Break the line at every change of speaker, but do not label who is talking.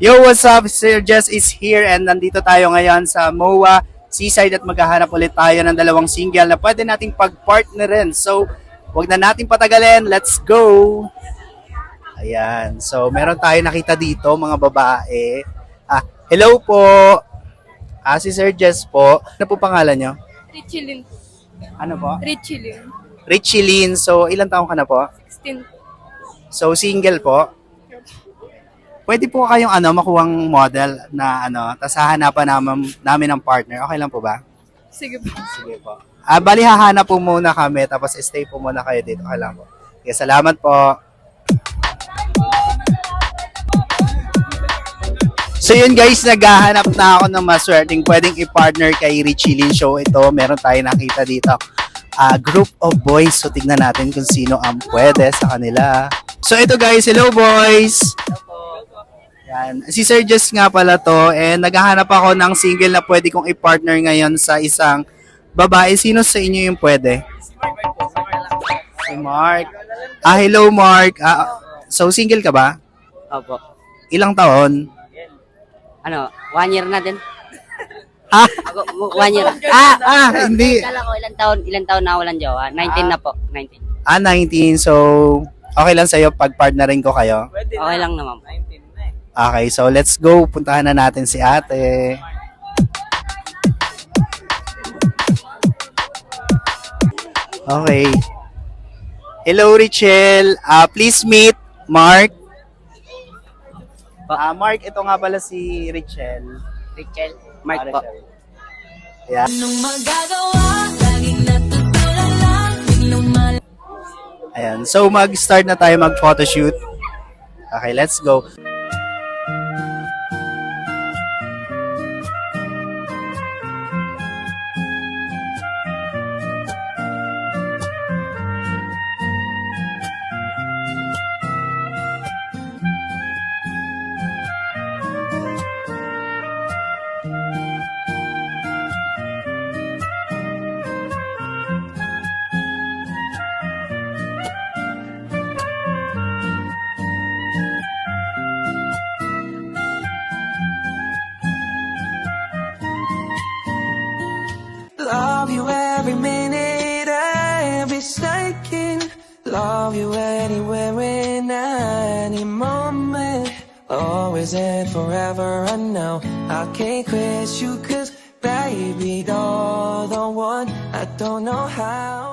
Yo, what's up? Sir Jess is here and nandito tayo ngayon sa MOA Seaside at maghahanap ulit tayo ng dalawang single na pwede nating pag-partnerin. So, wag na nating patagalin. Let's go! Ayan. So, meron tayo nakita dito, mga babae. Ah, hello po! Ah, si Sir Jess po. Ano po pangalan nyo?
Richilin.
Ano po?
Richilin.
Richie Lynn. So, ilang taong ka na po?
16.
So, single po? Pwede po kayong ano, makuhang model na ano, tapos hahanapan namin, namin ng partner. Okay lang po ba?
Sige po.
Sige po. Ah, bali hahanap po muna kami, tapos stay po muna kayo dito. Okay lang po. Okay, salamat po. So yun guys, naghahanap na ako ng maswerteng pwedeng i-partner kay Richie Lin Show. Ito, meron tayo nakita dito. Ah, group of boys. So tignan natin kung sino ang pwede sa kanila. So ito guys, hello boys! Yan. Si Sir Jess nga pala to and naghahanap ako ng single na pwede kong i-partner ngayon sa isang babae. Sino sa inyo yung pwede? Si Mark. Ah, hello Mark. Ah, so single ka ba?
Opo.
Ilang taon?
Ano, one year na din.
Ah,
Ako, one year.
ah, ah, hindi.
Kala ko ilang taon, ilang taon na walang jowa. 19 na po, 19.
Ah, 19. So, okay lang sa'yo pag partnerin ko kayo?
Okay lang naman. po.
Okay, so let's go. Puntahan na natin si ate. Okay. Hello, Richel. Ah, please meet Mark. Ah, Mark, ito nga pala si Richel.
Richel, Mark
Ah,
po.
Richel. Yeah.
Anong magagawa? Laging natutulala lang Biglang mal-
Ayan. So, mag-start na tayo mag-photoshoot. Okay, let's go.
Love you anywhere in any moment. Always and forever. I know I can't quit you, cause baby, you're the one. I don't know how.